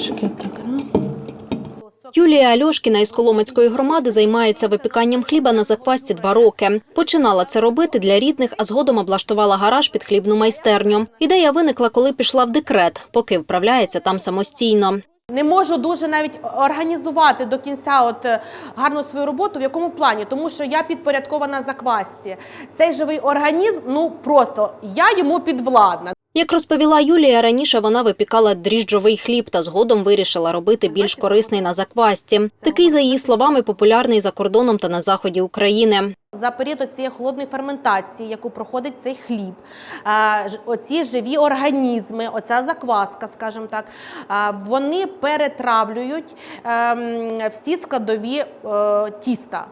трішки так раз. Юлія Альошкіна із Коломацької громади займається випіканням хліба на заквасці два роки. Починала це робити для рідних, а згодом облаштувала гараж під хлібну майстерню. Ідея виникла, коли пішла в декрет, поки вправляється там самостійно. Не можу дуже навіть організувати до кінця от е, гарно свою роботу. В якому плані? Тому що я підпорядкована заквасті. Цей живий організм, ну просто я йому підвладна. Як розповіла Юлія, раніше вона випікала дріжджовий хліб та згодом вирішила робити більш корисний на заквасті. Такий, за її словами, популярний за кордоном та на заході України. За період цієї холодної ферментації, яку проходить цей хліб, е, оці живі організми, оця закваска, скажімо так, е, вони перетравлюють ем, всі складові е, тіста.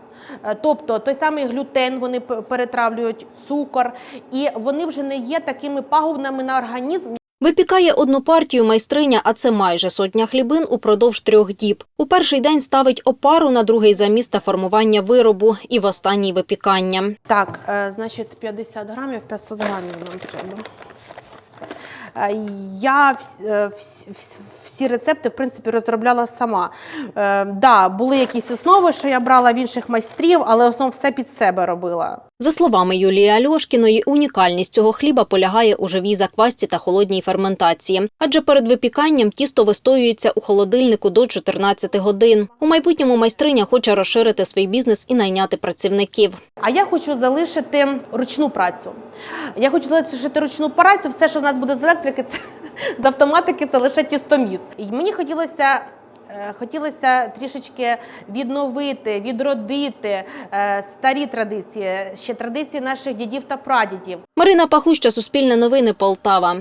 Тобто той самий глютен вони перетравлюють, цукор, і вони вже не є такими пагубними на організм, Випікає одну партію майстриня, а це майже сотня хлібин упродовж трьох діб. У перший день ставить опару, на другий заміс та формування виробу і в останній випікання. Так, е, значить, 50 грамів, 500 грамів нам треба. Е, Я е, всі рецепти, в принципі, розробляла сама. Е, да, були якісь основи, що я брала в інших майстрів, але основ все під себе робила. За словами Юлії Альошкіної, унікальність цього хліба полягає у живій заквасці та холодній ферментації. Адже перед випіканням тісто вистоюється у холодильнику до 14 годин. У майбутньому майстриня хоче розширити свій бізнес і найняти працівників. А я хочу залишити ручну працю. Я хочу залишити ручну працю. Все, що в нас буде з електрики, це з автоматики, це лише тістоміс. І мені хотілося. е, Хотілося трішечки відновити, відродити е, старі традиції, ще традиції наших дідів та прадідів. Марина Пахуща, Суспільне новини, Полтава.